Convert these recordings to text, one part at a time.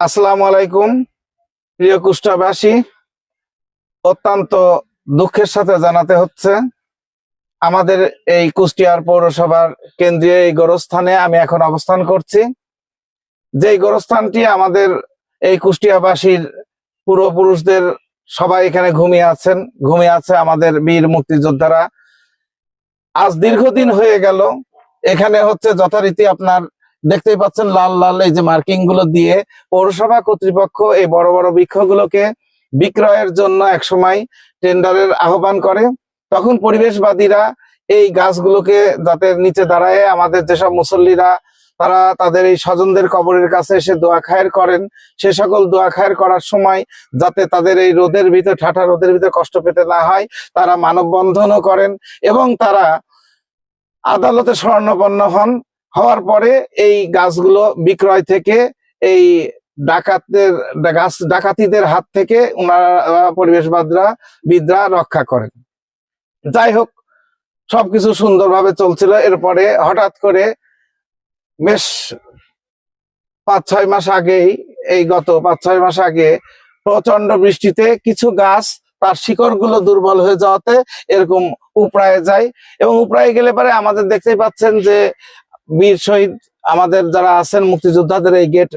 আসসালামু আলাইকুম, প্রিয় কুষ্টাবাসী অত্যন্ত দুঃখের সাথে জানাতে হচ্ছে, আমাদের এই কুষ্টিয়ার পৌরসভার কেন্দ্রীয় এই গোরস্থানে আমি এখন অবস্থান করছি। যেই গোরস্থানটি আমাদের এই কুষ্টিয়াবাসীর পূর্বপুরুষদের সবাই এখানে ঘুমিয়ে আছেন, ঘুমিয়ে আছে আমাদের বীর মুক্তিযোদ্ধারা। আজ দীর্ঘদিন হয়ে গেল, এখানে হচ্ছে যথারীতি আপনার দেখতেই পাচ্ছেন লাল লাল এই যে মার্কিংগুলো দিয়ে পৌরসভা কর্তৃপক্ষ এই বড় বড় বৃক্ষগুলোকে বিক্রয়ের জন্য একসময় টেন্ডারের আহ্বান করে। তখন পরিবেশবাদীরা এই গাছগুলোকে যাতে নিচে দাঁড়ায়, আমাদের যেসব মুসল্লিরা, তারা তাদের এই স্বজনদের কবরের কাছে এসে দোয়া খায়ের করেন। সে সকল দোয়া খায়ের করার সময় যাতে তাদের এই রোদের ভিতর ঠাঠা রোদের ভিতর কষ্ট পেতে না হয়, তারা মানববন্ধনও করেন এবং তারা আদালতে স্বর্ণপন্ন হন। হওয়ার পরে এই গাছগুলো বিক্রয় থেকে এই ডাকাতদের, গাছ ডাকাতিদের হাত থেকে ওনারা পরিবেশবাদরা, বিদ্রা রক্ষা করেন। যাই হোক, সবকিছু সুন্দরভাবে চলছিল। এরপরে হঠাৎ করে বেশ পাঁচ ছয় মাস আগেই, এই গত পাঁচ ছয় মাস আগে প্রচণ্ড বৃষ্টিতে কিছু গাছ তার শিকড়গুলো দুর্বল হয়ে যাওয়াতে এরকম উপড়ায় যায়। এবং উপড়ায় গেলে পরে আমাদের দেখতেই পাচ্ছেন যে বীর শহীদ আমাদের যারা আছেন মুক্তিযোদ্ধাদের এই গেট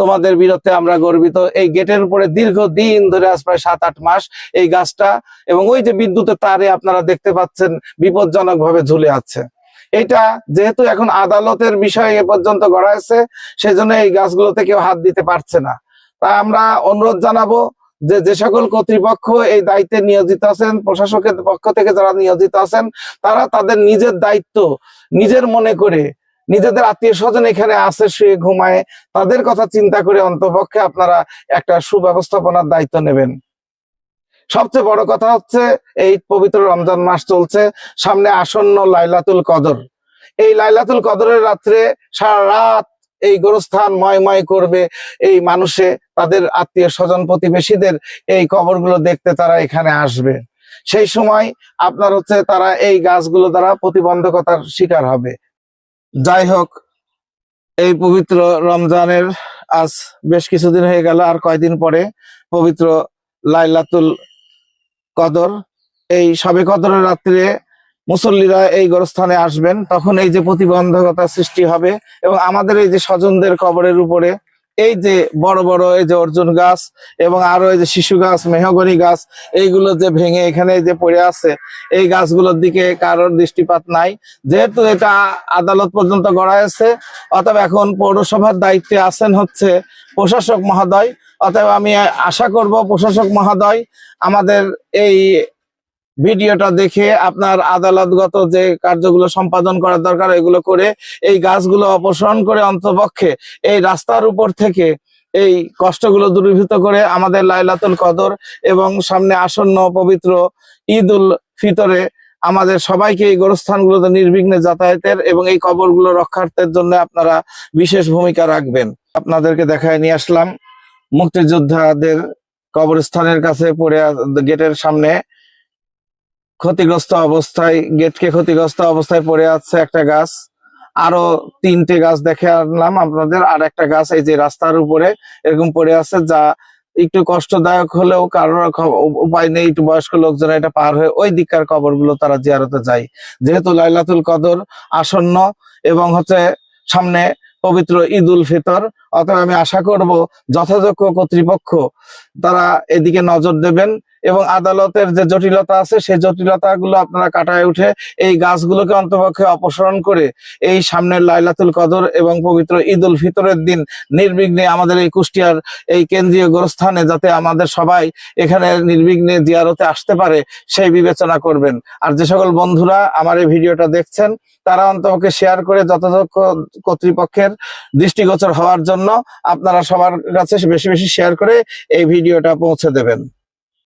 তোমাদের বীরত্বে আমরা গর্বিত। এই গেটের উপরে দীর্ঘ দিন ধরে আজ প্রায় সাত আট মাস এই গাছটা এবং ওই যে বিদ্যুতের তারে আপনারা দেখতে পাচ্ছেন বিপজ্জনক ভাবে ঝুলে আছে। এটা যেহেতু এখন আদালতের বিষয় এ পর্যন্ত গড়াইছে সেজন্য এই গাছগুলোতে কেউ হাত দিতে পারছে না। তা আমরা অনুরোধ জানাব যে যে সকল কর্তৃপক্ষ এই দায়িত্বে নিয়োজিত আছেন, প্রশাসকের পক্ষ থেকে যারা নিয়োজিত আছেন, তারা তাদের নিজের দায়িত্ব নিজের মনে করে নিজেদের আত্মীয় স্বজন এখানে আসে শুয়ে ঘুমায়, তাদের কথা চিন্তা করে অন্তপক্ষে আপনারা একটা সুব্যবস্থাপনার দায়িত্ব নেবেন। সবচেয়ে বড় কথা হচ্ছে, এই পবিত্র রমজান মাস চলছে, সামনে আসন্ন লাইলাতুল কদর। এই লাইলাতুল কদরের রাত্রে সারা রাত এই গোরস্থান ময়ময় করবে, এই মানুষে, তাদের আত্মীয় স্বজন প্রতিবেশীদের এই কবরগুলো দেখতে তারা এখানে আসবে। সেই সময় আপনার হচ্ছে তারা এই গাছগুলো দ্বারা প্রতিবন্ধকতার শিকার হবে। যাই হোক, এই পবিত্র রমজানের আজ বেশ কিছুদিন হয়ে গেল, আর কয়দিন পরে পবিত্র লাইলাতুল কদর। এই সবে কদরের রাত্রে মুসল্লিরা এই গোরস্থানে আসবেন, তখন এই যে প্রতিবন্ধকতা সৃষ্টি হবে এবং আমাদের এই যে স্বজনদের কবরের উপরে এই যে বড় বড় এই যে অর্জুন গাছ এবং আরও এই যে শিশু গাছ, মেহগনি গাছ, এইগুলো যে ভেঙে এখানে যে পড়ে আছে, এই গাছগুলোর দিকে কারোর দৃষ্টিপাত নাই। যেহেতু এটা আদালত পর্যন্ত গড়াইছে অতএব এখন পৌরসভার দায়িত্বে আছেন হচ্ছে প্রশাসক মহোদয়। অতএব আমি আশা করব প্রশাসক মহোদয়, আমাদের এই ভিডিওটা দেখে আপনার আদালতগত যে কার্যগুলো সম্পাদন করার দরকার, এগুলো করে এই গাছগুলো অপসারণ করে অন্তপক্ষে এই রাস্তার উপর থেকে এই কষ্টগুলো দূরীভূত করে আমাদের লাইলাতুল কদর এবং সামনে আসন্ন পবিত্র ঈদ উল ফিতরে আমাদের সবাইকে এই গোরস্থানগুলোতে নির্বিঘ্নে যাতায়াতের এবং এই কবরগুলো রক্ষার্থের জন্য আপনারা বিশেষ ভূমিকা রাখবেন। আপনাদেরকে দেখায় নিয়ে আসলাম। মুক্তিযোদ্ধাদের কবরস্থানের কাছে পড়ে গেটের সামনে ক্ষতিগ্রস্ত অবস্থায়, গেটকে ক্ষতিগ্রস্ত অবস্থায় পড়ে আছে একটা গাছ। আরও তিনটে গাছ দেখে আনলাম আপনাদের, আর একটা গাছ এই যে রাস্তার উপরে এরকম পড়ে আছে, যা একটু কষ্টদায়ক হলেও কারোর উপায় নেই, একটু বয়স্ক লোকজন এটা পার হয়ে ওই দিককার কবরগুলো তারা জিয়ারতে যায়। যেহেতু লাইলাতুল কদর আসন্ন এবং হচ্ছে সামনে পবিত্র ঈদ উল ফিতর, অতএব আমি আশা করব যথাযোগ্য কর্তৃপক্ষ তারা এদিকে নজর দেবেন। এবং আদালতের যে জটিলতা আছে, সেই জটিলতা গুলো আপনারা কাটায় উঠে এই গাছগুলোকে অন্তপক্ষে অপসারণ করে এই সামনের লাইলাতুল কদর এবং পবিত্র ঈদ উল ফিতরের দিন নির্বিঘ্নে আমাদের এই কুষ্টিয়ার এই কেন্দ্রীয় গোরস্থানে যাতে আমাদের সবাই এখানে নির্বিঘ্নে জিয়ারতে আসতে পারে, সেই বিবেচনা করবেন। আর যে সকল বন্ধুরা আমার এই ভিডিওটা দেখছেন, তারা অন্তপক্ষে শেয়ার করে যথাযথ কর্তৃপক্ষের দৃষ্টিগোচর হওয়ার জন্য আপনারা সবার কাছে বেশি বেশি শেয়ার করে এই ভিডিওটা পৌঁছে দেবেন।